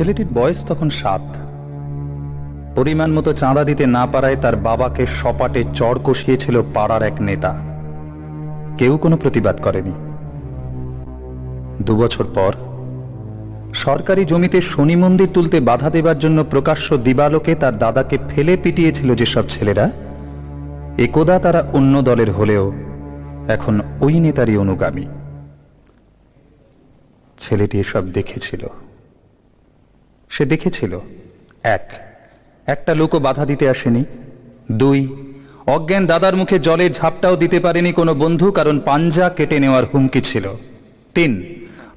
ছেলেটির বয়স তখন সাত। পরিমাণ মতো চাঁদা দিতে না পারায় তার বাবাকে সপাটে চড় কষিয়েছিল পাড়ার এক নেতা। কেউ কোনো প্রতিবাদ করেনি। দুবছর পর সরকারি জমিতে শনি মন্দির তুলতে বাধা দেবার জন্য প্রকাশ্য দিবালোকে তার দাদাকে ফেলে পিটিয়েছিল যেসব ছেলেরা, একদা তারা অন্য দলের হলেও এখন ওই নেতারই অনুগামী। ছেলেটি এসব দেখেছিল। সে দেখেছিল। এক, একটা লোকও বাধা দিতে আসেনি। দুই, অজ্ঞান দাদার মুখে জলের ঝাপটাও দিতে পারেনি কোনো বন্ধু, কারণ পাঞ্জা কেটে নেওয়ার হুমকি ছিল। তিন,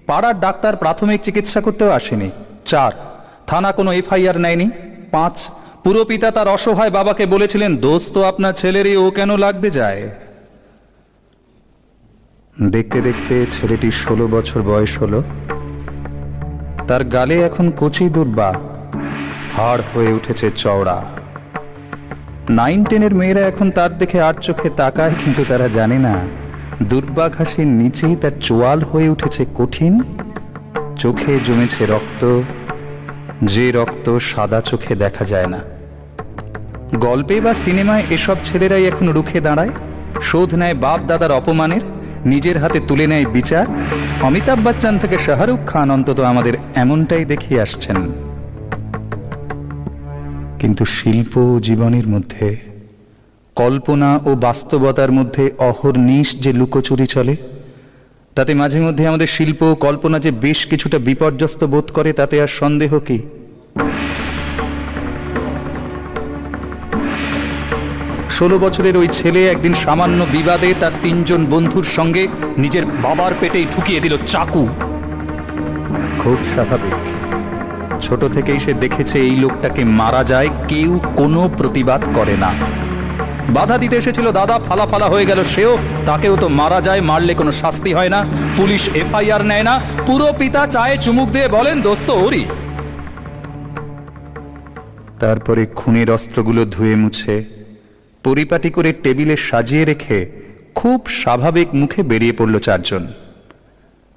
পাড়ার ডাক্তার প্রাথমিক চিকিৎসা করতেও আসেনি। চার, থানা কোনো এফআইআর নেয়নি। পাঁচ পুরপিতা তার অসহায় বাবাকে বলেছিলেন, দোস্ত, আপনার ছেলেরই ও কেন লাগবে যায়? দেখতে দেখতে ছেলেটি ষোলো বছর বয়স হলো। তার গালে এখন কচি দুর্বা হাড় হয়ে উঠেছে চওড়া। নাইন টেনের মেয়েরা এখন তার দেখে আর চোখে তাকায়, কিন্তু তারা জানে না দুর্বা ঘাসের নিচেই তার চোয়াল হয়ে উঠেছে কঠিন। চোখে জমেছে রক্ত, যে রক্ত সাদা চোখে দেখা যায় না। গল্পে বা সিনেমায় এসব ছেলেরাই এখন রুখে দাঁড়ায়, শোধ নেয় বাপ দাদার অপমানের। নিজের হাতে তুলে নেয় বিচার? অমিতাভ বচ্চন থেকে শাহরুখ খান অন্তত আমাদের এমনটাই দেখিয়ে আসছেন। কিন্তু শিল্প জীবনের মধ্যে, কল্পনা ও বাস্তবতার মধ্যে অহর্নিশ যে লুকোচুরি চলে, তাতে মাঝে মধ্যে আমাদের শিল্প কল্পনা যে বেশ কিছুটা বিপর্যস্ত বোধ করে, তাতে আর সন্দেহ কি? ষোলো বছরের ওই ছেলে একদিন সামান্য বিবাদে তার তিনজন বন্ধুর সঙ্গে নিজের বাবার পেটেই ঠুকিয়ে দিল চাকু। খুব স্বাভাবিক। ছোট থেকেই সে দেখেছে এই লোকটাকে মারা যায়, কেউ কোনো প্রতিবাদ করে না। বাধা দিতে এসেছিল, দাদা, ফালা ফালা হয়ে গেল সেও। তাকেও তো মারা যায়, মারলে কোনো শাস্তি হয় না। পুলিশ এফআইআর নেয় না। পুরো পিতা চায়ে চুমুক দিয়ে বলেন, দোস্ত, ওরই। তারপরে খুনের অস্ত্রগুলো ধুয়ে মুছে পরিপাটি করে টেবিলে সাজিয়ে রেখে খুব স্বাভাবিক মুখে বেরিয়ে পড়ল চারজন।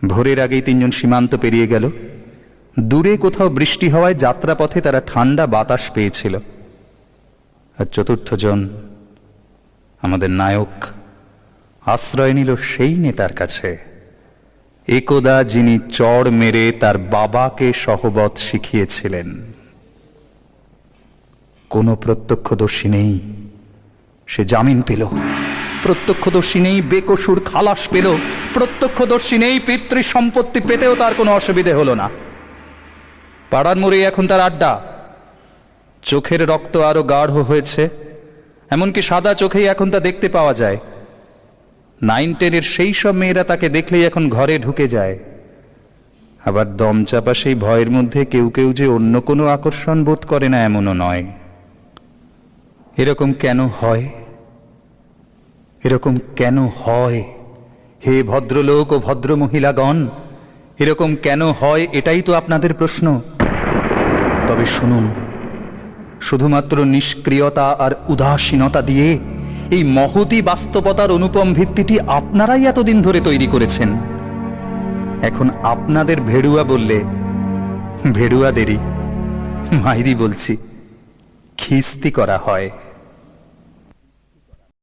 ভোরের আগেই তিনজন সীমান্ত পেরিয়ে গেল। দূরে কোথাও বৃষ্টি হওয়ায় যাত্রাপথে তারা ঠান্ডা বাতাস পেয়েছিল। আর চতুর্থ জন আমাদের নায়ক, আশ্রয় নিল সেই নেতার কাছে। একদা যিনি চড় মেরে তার বাবাকে সহবত শিখিয়েছিলেন। কোনো প্রত্যক্ষদর্শী নেই। সে জামিন পেল। প্রত্যক্ষদর্শী নেই, বেকসুর খালাস পেল। প্রত্যক্ষদর্শী নেই পিতৃ সম্পত্তি পেতেও তার কোনো অসুবিধে হলো না। পাড়ার মোড়ে এখন তার আড্ডা। চোখের রক্ত আরও গাঢ় হয়েছে, এমনকি সাদা চোখেই এখন তা দেখতে পাওয়া যায়। নাইন টেনের সেই সব মেয়েরা তাকে দেখলেই এখন ঘরে ঢুকে যায়। আবার দম চাপা সেই ভয়ের মধ্যে কেউ কেউ যে অন্য কোনো আকর্ষণ বোধ করে না, এমনও নয়। এরকম কেন হয়? এরকম কেন হয়? হে ভদ্রলোক ও ভদ্র মহিলাগণ এরকম কেন হয় এটাই তো আপনাদের প্রশ্ন। তবে শুনুন, শুধুমাত্র নিষ্ক্রিয়তা আর উদাসীনতা দিয়ে এই মহতি বাস্তবতার অনুপম ভিত্তিটি আপনারাই এতদিন ধরে তৈরি করেছেন। এখন আপনাদের ভেড়ুয়া বললে ভেড়ুয়াদেরই মাইরি বলছি, খিস্তি করা হয়।